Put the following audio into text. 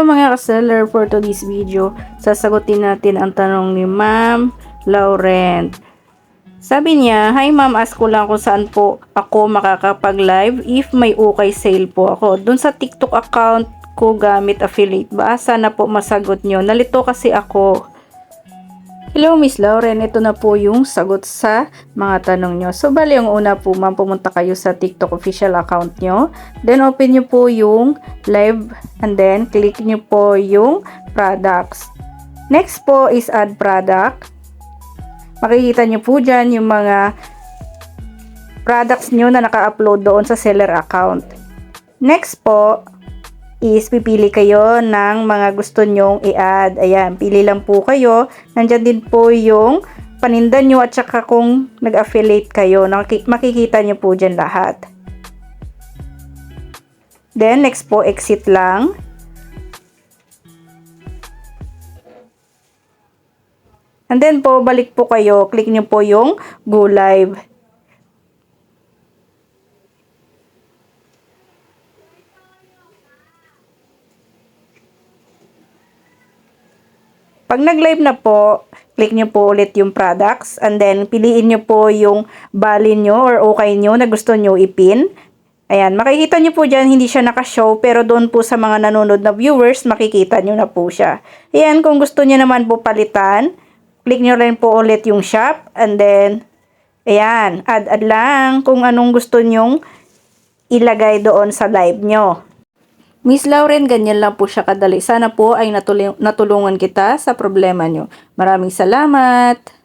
mga ka-seller for today's video, sasagutin natin ang tanong ni Ma'am Laurent. Sabi niya, Hi ma'am, ask ko lang kung saan po ako makakapag-live if may ukay sale po ako. Doon sa TikTok account ko gamit affiliate ba? Sana po masagot nyo. Nalito kasi ako. Hello Miss Lauren, ito na po yung sagot sa mga tanong nyo. So bali ang una po ma'am, pumunta kayo sa TikTok official account nyo. Then open nyo po yung live and then click nyo po yung products. Next po is add product. Makikita nyo po dyan yung mga products nyo na naka-upload doon sa seller account. Next po is pipili kayo ng mga gusto nyong i-add. Ayan, pili lang po kayo. Nandyan din po yung paninda nyo at saka kung nag-affiliate kayo. Makikita nyo po dyan lahat. Then, next po, exit lang. And then po, balik po kayo. Click nyo po yung go live. Pag nag-live na po, click nyo po ulit yung products and then piliin nyo po yung bali nyo or okay nyo na gusto nyo ipin. Ayan, makikita nyo po dyan, hindi siya nakashow pero doon po sa mga nanonood na viewers, makikita nyo na po siya. Ayan, kung gusto nyo naman po palitan, click nyo rin po ulit yung shop and then, ayan, add-add lang kung anong gusto nyong ilagay doon sa live nyo. Miss Lauren, ganyan lang po siya kadali. Sana po ay natulungan kita sa problema nyo. Maraming salamat!